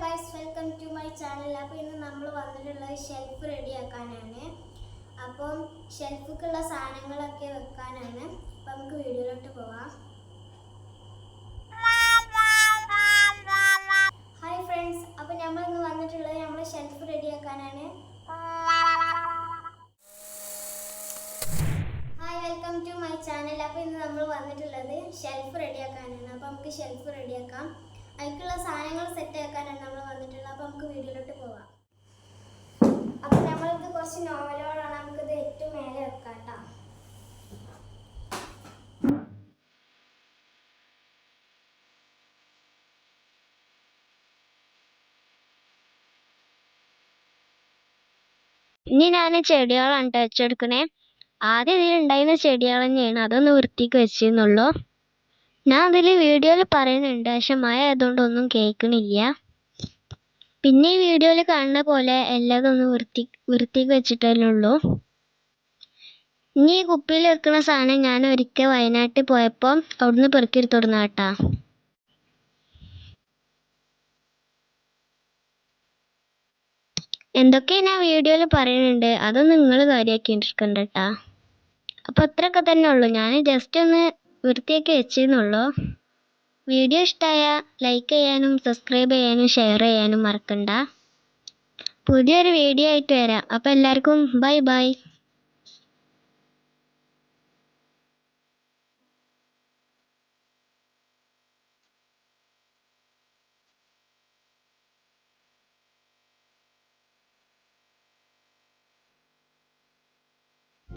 Guys welcome to my channel അപ്പോൾ ഇന്ന് നമ്മൾ വന്നിട്ടുള്ളത് ഷെൽഫ് റെഡിയാക്കാനാണ് അപ്പം ഷെൽഫിക്കുള്ള സാധനങ്ങളൊക്കെ വെക്കാനാണ്. അപ്പം നമുക്ക് വീഡിയോയിലോട്ട് പോവാം. ഹായ് ഫ്രണ്ട്സ് അപ്പോൾ നമ്മൾ ഇന്ന് വന്നിട്ടുള്ളത് നമ്മൾ shelf റെഡിയാക്കാനാണ് hi welcome to my channel അപ്പോൾ ഇന്ന് നമ്മൾ വന്നിട്ടുള്ളത് ഷെൽഫ് റെഡിയാക്കാനാണ് അപ്പോൾ നമുക്ക് ഷെൽഫ് റെഡിയാക്കാം അതിലേക്കുള്ള സാധനങ്ങൾ സെറ്റ് ആക്കാനാണ് നമ്മൾ വന്നിട്ടുള്ളത്. അപ്പോൾ നമുക്ക് വീട്ടിലോട്ട് പോവാം. അപ്പോൾ നമ്മളിത് കുറച്ച് നോവലുകളാണ് നമുക്കിത് ഏറ്റവും മേലെ വെക്കാം കേട്ടോ. ഇനി ഞാൻ ചെടികളാണ് ടച്ച് വെച്ചെടുക്കണേ ആദ്യം ഇതിലുണ്ടായിരുന്ന ചെടികൾ തന്നെയാണ്. അതൊന്ന് വൃത്തിക്ക് വെച്ചിരുന്നുള്ളൂ ഞാൻ അതിൽ വീഡിയോയിൽ പറയുന്നുണ്ട് പക്ഷെ മഴ ആയതുകൊണ്ട് ഒന്നും കേൾക്കണില്ല. പിന്നെ ഈ വീഡിയോയിൽ കാണുന്ന പോലെ എല്ലാതും ഒന്ന് വൃത്തി വൃത്തിക്ക് വെച്ചിട്ടല്ലേ ഉള്ളൂ. ഇനി ഈ കുപ്പിയിൽ വെക്കുന്ന സാധനം ഞാൻ ഒരിക്കൽ വയനാട്ടിൽ പോയപ്പോൾ അവിടുന്ന് പെറുക്കിയെടുത്ത് കൊടുന്ന കേട്ടാ. എന്തൊക്കെയാണ് ഞാൻ വീഡിയോയിൽ പറയുന്നുണ്ട് അതൊന്നും നിങ്ങൾ കാര്യമാക്കി എടുക്കണ്ട കേട്ടാ. അപ്പോൾ അത്രയൊക്കെ തന്നെ ഉള്ളൂ. ഞാൻ ജസ്റ്റ് ഒന്ന് വൃത്തിയാക്കി വെച്ചെന്നുള്ളൂ. വീഡിയോ ഇഷ്ടമായ ലൈക്ക് ചെയ്യാനും സബ്സ്ക്രൈബ് ചെയ്യാനും ഷെയർ ചെയ്യാനും മറക്കണ്ട. പുതിയൊരു വീഡിയോ ആയിട്ട് വരാം. അപ്പോൾ എല്ലാവർക്കും ബൈ ബൈ